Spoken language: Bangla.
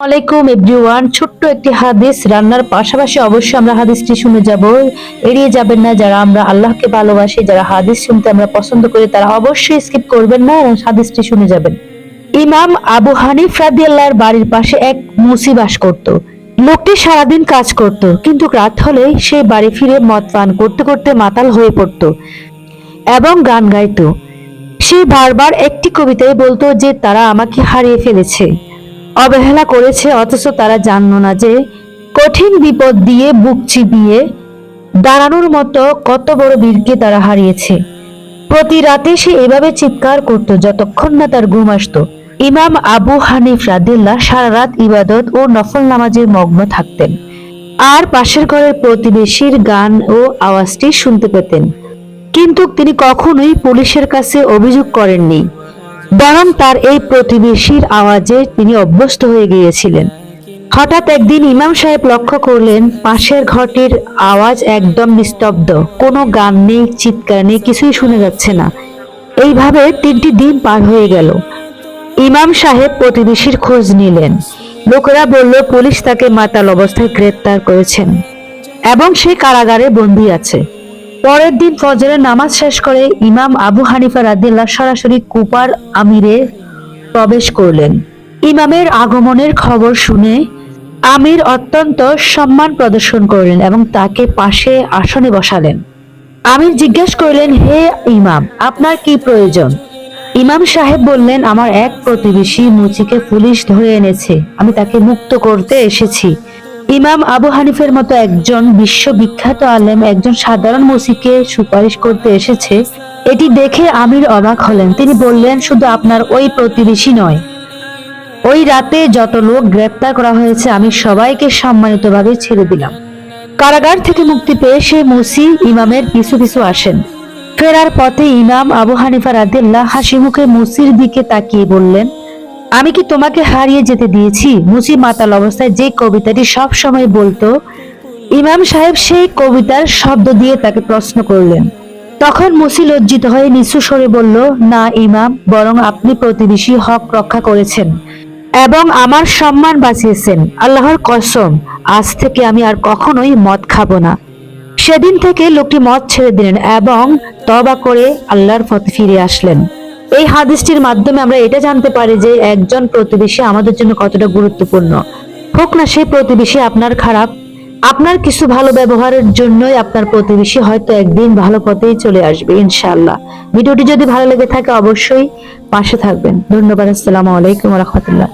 আলাইকুম এভরিওয়ান। ছোট্ট একটি হাদিস রান্নার পাশাপাশি অবশ্যই আমরা হাদিসটি শুনে যাব। এড়িয়ে যাবেন না যারা আমরা আল্লাহকে ভালোবাসি, যারা হাদিস শুনতে আমরা পছন্দ করি, তারা অবশ্যই স্কিপ করবেন না এবং হাদিসটি শুনে যাবেন। ইমাম আবু হানিফ রাদিয়াল্লাহর বাড়ির পাশে এক মুসি বাস করত লোকটি সারাদিন কাজ করত, কিন্তু রাত হলে সে বাড়ি ফিরে মদ পান করতে করতে মাতাল হয়ে পড়তো এবং গান গাইতো। সে বারবার একটি কবিতায় বলতো যে, তারা আমাকে হারিয়ে ফেলেছে। অবহেলা করেছে, অথচ তারা জানলো না যে কঠিন বিপদ দিয়ে বুক চিপিয়ে দাঁড়ানোর মতো কত বড় বীরকে তারা হারিয়েছে। প্রতি রাতে সে এভাবে চিৎকার করত যতক্ষণ না তার ঘুম আসতো। ইমাম আবু হানিফ রাদিল্লা সারা রাত ইবাদত ও নফল নামাজে মগ্ন থাকতেন। আর পাশের ঘরের প্রতিবেশীর গান ও আওয়াজটি শুনতে পেতেন। কিন্তু তিনি কখনোই পুলিশের কাছে অভিযোগ করেননি। বরং তার এই প্রতিবেশীর আওয়াজে তিনি অভ্যস্ত হয়ে গিয়েছিলেন। হঠাৎ একদিন ইমাম সাহেব লক্ষ্য করলেন, পাশের ঘরটির আওয়াজ একদম নিস্তব্ধ। কোনো গান নেই, চিৎকার নেই, কিছুই শুনে যাচ্ছে না। এইভাবে তিনটি দিন পার হয়ে গেল। ইমাম সাহেব প্রতিবেশীর খোঁজ নিলেন। লোকেরা বলল, পুলিশ তাকে মাতাল অবস্থায় গ্রেপ্তার করেছেন এবং সে কারাগারে বন্দী আছে। পরের দিন ফজরের নামাজ শেষ করে ইমাম আবু হানিফা রাদিল্লাহ সরাসরি কুপার আমিরে প্রবেশ করলেন। ইমামের আগমনের খবর শুনে আমির অত্যন্ত সম্মান প্রদর্শন করলেন এবং তাকে পাশে আসনে বসালেন। আমির জিজ্ঞেস করলেন, হে ইমাম, আপনার কি প্রয়োজন? ইমাম সাহেব বললেন, আমার এক প্রতিবেশী মুচিকে পুলিশ ধরে এনেছে। আমি তাকে মুক্ত করতে এসেছি। ইমাম আবু হানিফের মতো একজন বিশ্ববিখ্যাত আলেম, একজন সাধারণ মুসিকে সুপারিশ করতে এসেছে, এটি দেখে আমির অবাক হলেন। তিনি বললেন, শুধু আপনার ওই প্রতিবেশী নয়, ওই রাতে যত লোক গ্রেপ্তার করা হয়েছে, আমি সবাইকে সম্মানিতভাবে ছেড়ে দিলাম। কারাগার থেকে মুক্তি পেয়ে সে মুসি ইমামের পিছু পিছু আসেন। ফেরার পথে ইমাম আবু হানিফা রাদিল্লাহ হাসি মুখে মুসির দিকে তাকিয়ে বললেন আমি কি তোমাকে হারিয়ে যেতে দিয়েছি? মুসি মাতাল অবস্থায় যে কবিতাটি সব সময় বলতো, ইমাম সাহেব সেই কবিতার শব্দ দিয়ে তাকে প্রশ্ন করলেন। তখন মুসি লজ্জিত হয়ে নিচু সরে বলল, না ইমাম, বরং আপনি প্রতিবেশী হক রক্ষা করেছেন এবং আমার সম্মান বাঁচিয়েছেন। আল্লাহর কসম, আজ থেকে আমি আর কখনোই মদ খাব না। সেদিন থেকে লোকটি মদ ছেড়ে দিলেন এবং তবা করে আল্লাহর পথে ফিরে আসলেন। এই হাদিসটির মাধ্যমে আমরা এটা জানতে পারি যে একজন প্রতিবেশী আমাদের জন্য কতটা গুরুত্বপূর্ণ। হোক না, সেই প্রতিবেশী আপনার খারাপ, আপনার কিছু ভালো ব্যবহারের জন্যই আপনার প্রতিবেশী হয়তো একদিন ভালো পথেই চলে আসবে, ইনশাআল্লাহ। ভিডিওটি যদি ভালো লেগে থাকে, অবশ্যই পাশে থাকবেন। ধন্যবাদ, আসসালামু আলাইকুম রহমতুল্লাহ।